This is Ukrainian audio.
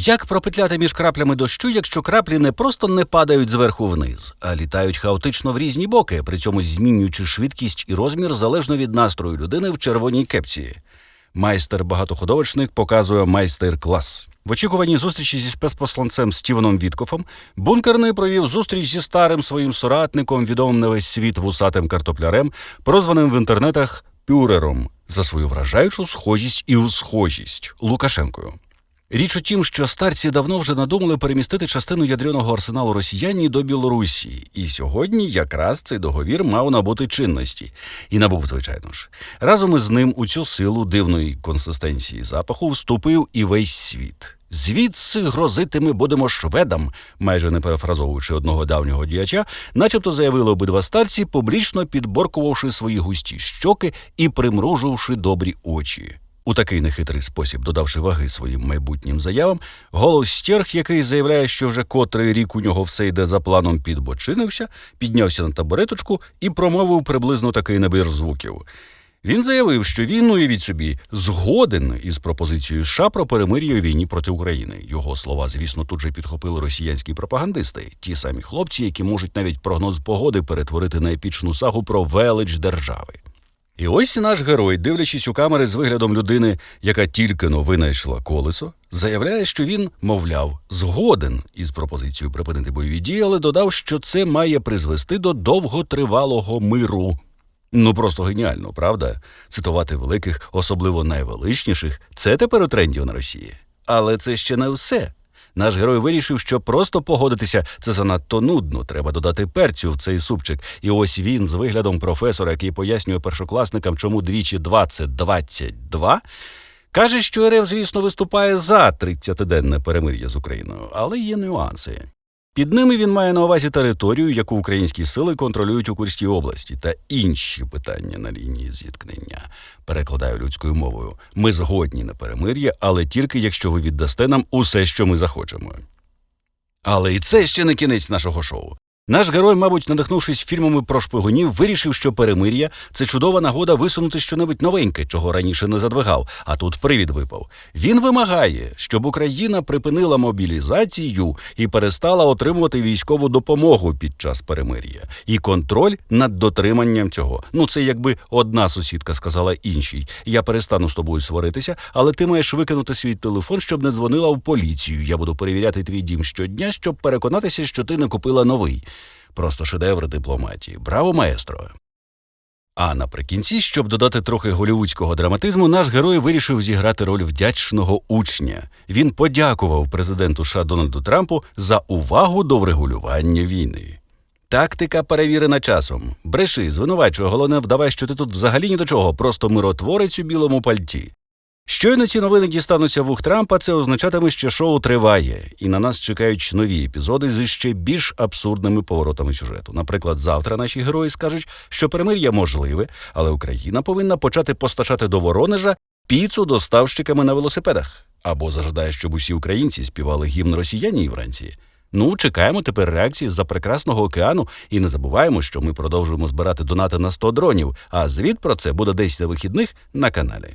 Як пропетляти між краплями дощу, якщо краплі не просто не падають зверху вниз, а літають хаотично в різні боки, при цьому змінюючи швидкість і розмір залежно від настрою людини в червоній кепці. Майстер багатоходовочник показує майстер-клас. В очікуванні зустрічі зі спецпосланцем Стівеном Віткофом бункерний провів зустріч зі старим своїм соратником, відомим на весь світ вусатим картоплярем, прозваним в інтернетах Пюрером за свою вражаючу схожість і усхожість Лукашенкою. Річ у тім, що старці давно вже надумали перемістити частину ядерного арсеналу росіян до Білорусі, і сьогодні якраз цей договір мав набути чинності. І набув, звичайно ж. Разом із ним у цю силу дивної консистенції запаху вступив і весь світ. Звідси грозити ми будемо шведам, майже не перефразовуючи одного давнього діяча, начебто заявили обидва старці, публічно підборкувавши свої густі щоки і примруживши добрі очі. У такий нехитрий спосіб, додавши ваги своїм майбутнім заявам, голос стерх, який заявляє, що вже котрий рік у нього все йде за планом, підбочинився, піднявся на табуреточку і промовив приблизно такий набір звуків. Він заявив, що він, уявіть собі, згоден із пропозицією США про перемир'я у війні проти України. Його слова, звісно, тут же підхопили росіянські пропагандисти, ті самі хлопці, які можуть навіть прогноз погоди перетворити на епічну сагу про велич держави. І ось наш герой, дивлячись у камери з виглядом людини, яка тільки но винайшла колесо, заявляє, що він, мовляв, згоден із пропозицією припинити бойові дії, але додав, що це має призвести до довготривалого миру. Ну просто геніально, правда? Цитувати великих, особливо найвеличніших, це тепер у тренді на Росії. Але це ще не все. Наш герой вирішив, що просто погодитися це занадто нудно. Треба додати перцю в цей супчик. І ось він з виглядом професора, який пояснює першокласникам, чому двічі 20 – 22, каже, що РФ, звісно, виступає за 30-денне перемир'я з Україною, але є нюанси. Під ними він має на увазі територію, яку українські сили контролюють у Курській області, та інші питання на лінії зіткнення. Перекладаю людською мовою. Ми згодні на перемир'я, але тільки якщо ви віддасте нам усе, що ми захочемо. Але і це ще не кінець нашого шоу. Наш герой, мабуть, надихнувшись фільмами про шпигунів, вирішив, що перемир'я це чудова нагода висунути щонебудь новеньке, чого раніше не задвигав, а тут привід випав. Він вимагає, щоб Україна припинила мобілізацію і перестала отримувати військову допомогу під час перемир'я і контроль над дотриманням цього. Ну це якби одна сусідка сказала іншій: я перестану з тобою сваритися, але ти маєш викинути свій телефон, щоб не дзвонила в поліцію. Я буду перевіряти твій дім щодня, щоб переконатися, що ти не купила новий. Просто шедевр дипломатії. Браво, маестро! А наприкінці, щоб додати трохи голівудського драматизму, наш герой вирішив зіграти роль вдячного учня. Він подякував президенту США Дональду Трампу за увагу до врегулювання війни. Тактика перевірена часом. Бреши, звинувачує, головне, вдавай, що ти тут взагалі ні до чого, просто миротворець у білому пальті. Щойно ці новини дістануться вух Трампа, це означатиме, що шоу триває, і на нас чекають нові епізоди з ще більш абсурдними поворотами сюжету. Наприклад, завтра наші герої скажуть, що перемир'я можливе, але Україна повинна почати постачати до Воронежа піцу доставщиками на велосипедах. Або зажадає, щоб усі українці співали гімн росіянів вранці. Ну, чекаємо тепер реакції з-за прекрасного океану і не забуваємо, що ми продовжуємо збирати донати на 100 дронів, а звіт про це буде десь на вихідних на каналі.